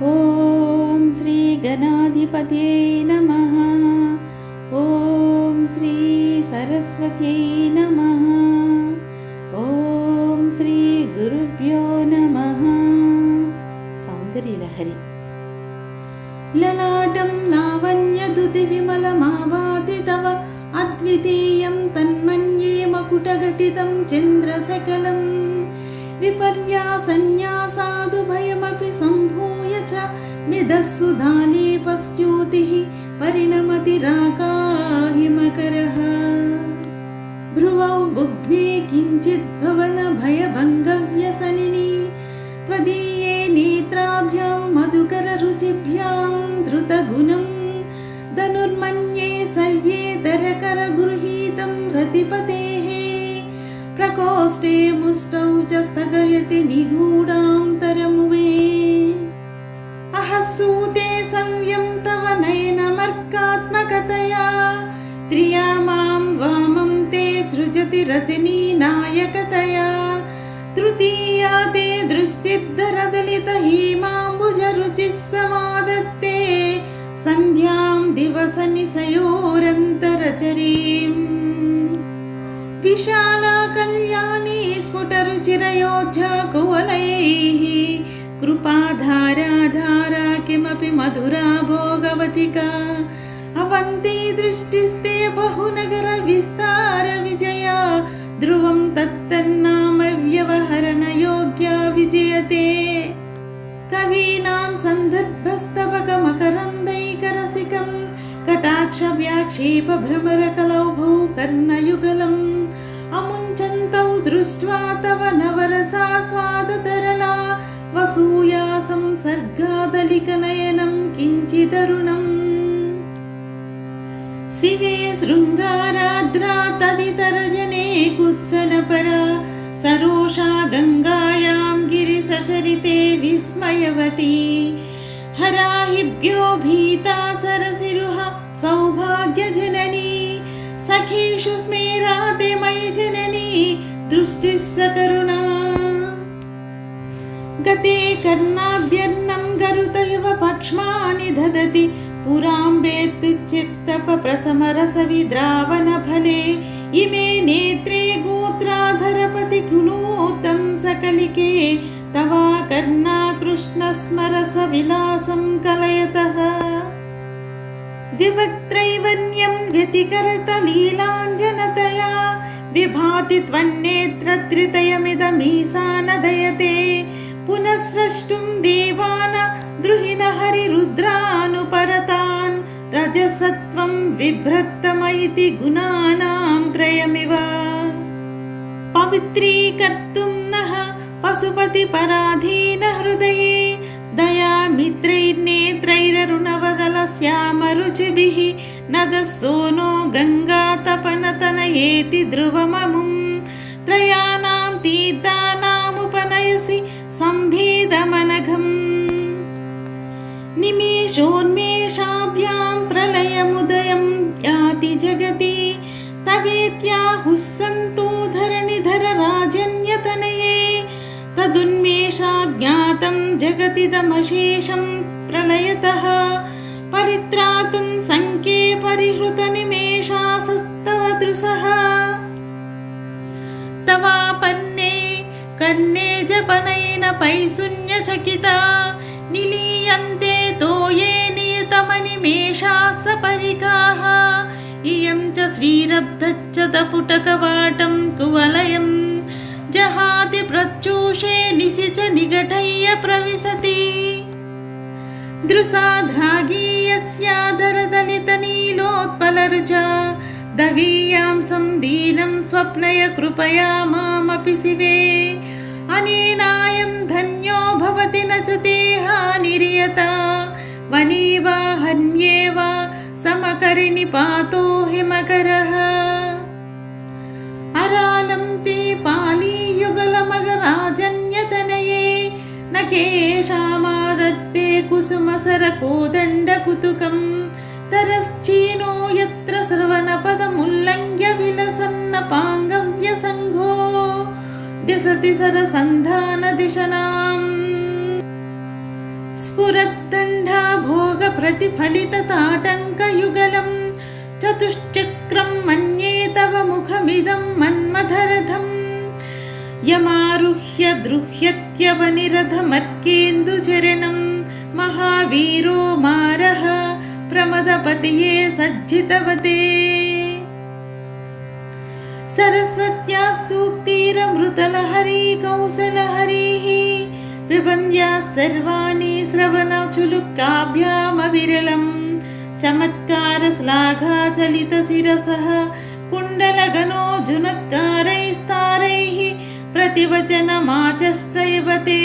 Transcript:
ॐ श्रीगणाधिपत्यै नमः। ॐ श्रीसरस्वत्यै नमः। ॐ श्रीगुरुभ्यो नमः। सौन्दर्यलहरी। ललाटं लावण्यदुतिविमलमाभाति तव अद्वितीयं तन्मन्ये मकुटघटितं चन्द्रसकलम् विपर्यासन्यासादुभयमपि सम्भूय च निदस्सु दाने परिणमति राकाहिमकरः भ्रुवौ बुग्ने किञ्चिद्भवनभयबन्धव्यसनि त्वदीये नेत्राभ्यां मधुकररुचिभ्यां धृतगुणं धनुर्मन्ये सव्ये सव्येतरकरगृहीतं रतिपतेः। प्रको प्रकोष्ठे मुष्टौ च स्थगयति निगूढां तरमुवे अहसूते सव्यं तव नयनमर्कात्मकतया त्रिया मां वामं ते सृजति रजनीनायकतया तृतीया ते दृष्टिद्धरदलितहीमाम्बुजरुचिः समादत्ते सन्ध्यां दिवसनिसयोरन्तरचरीम् विशाला कल्याणी स्फुटरुचिरयोध्या कुवलयैः कृपाधाराधारा किमपि मधुरा भोगवतिका अवन्ती दृष्टिस्ते बहुनगरविस्तारविजया ध्रुवं तत्तन्नामव्यवहरणयोग्या विजयते कवीनां सन्दर्भस्तबकमकरन्दैकरसिकं कटाक्षव्याक्षेपभ्रमरकलौभौ कर्णयुगलम् अमुञ्चन्तौ दृष्ट्वा तव नवरसास्वादतरला वसूयासं सर्गादलिकनयनं किञ्चिदरुणम्। शिवे शृङ्गाराद्रा तदितरजने कुत्सनपरा सरोषा गङ्गायां गिरिसचरिते विस्मयवती। हराहिभ्यो भीता सरसिरुह सौभाग्यजननी। सखीषु गते कर्णाभ्यन्नं गरुतैव पक्ष्मानि ददति पुराम्बेत् चित्तपप्रसमरसविद्रावनफले। इमे नेत्रे गोत्राधरपतिकुलोतं सकलिके। तवा कर्णा कृष्णस्मरसविलासं कलयतः। द्विवक्त्रैवन्यं व्यतिकरतलीलाञ्जनतया विभाति त्वन्नेत्रत्रितयमिदमीसा न दयते। स्रष्टुं देवान द्रुहिणहरिरुद्रानुपरतान् रजसत्वं बिभ्रत्तमैति गुणानां त्रयमिव पवित्रीकर्तुं नः पशुपतिपराधीनहृदये दयामित्रैर्नेत्रैररुणवदलश्यामरुचिभिः नदः सोनो गङ्गातपनतनयेति ध्रुवममुं त्रयाणां तीर्थानामुपनयसि सम्भेदमनघम्। निमेषोन्मेषाभ्यां प्रलयमुदयं याति जगति तवेत्याहुः सन्तो धरणिधर राजन्यतनये तदुन्मेषाज्ञातं जगतिदमशेषं प्रलयतः परित्रातुं सङ्के परिहृतनिमेषासस्तव दृशः तवापन्ने कन्ने जपनयन पैशून्यचकिता निलीयन्ते तोये नियतमनिमेषाः सपरिकाः इयं च श्रीरब्धच्च दपुटकवाटं कुवलयं जहाति प्रत्यूषे निशि च निघटय्य प्रविशति दृशाध्रागीयस्याधरदलितनीलोत्पलरुचा दवीयां सन्दीनं स्वप्नय कृपया मामपि शिवे अनेनायं धन्यो भवति न च देहानिर्यता वनी वा हन्ये वा समकरिनिपातो हिमकरः अरालं ते पालीयुगलमगराजन्यतनये न केषामादत्ते कुसुमसरकोदण्डकुतुकं तरश्चीनो यत्र श्रवणपदमुल्लङ्घ्य विलसन्नपाङ्गव्यसङ्घो दिशति सरसन्धानदिशनाम् स्फुरद्दण्डा भोगप्रतिफलितताटङ्कयुगलं चतुश्चक्रं मन्ये तव मुखमिदं मन्मथरथम् यमारुह्य द्रुह्यत्यवनिरथमर्केन्दुचरणं महावीरो मारः प्रमदपतिये सज्जितवते सरस्वत्याः सूक्तिरमृतलहरी कौसलहरीः पिबन्द्याः सर्वाणि श्रवणचुलुकाभ्यामविरलं चमत्कारश्लाघाचलितशिरसः कुण्डलगनो जुनत्कारैस्तारैः प्रतिवचनमाचष्टैव ते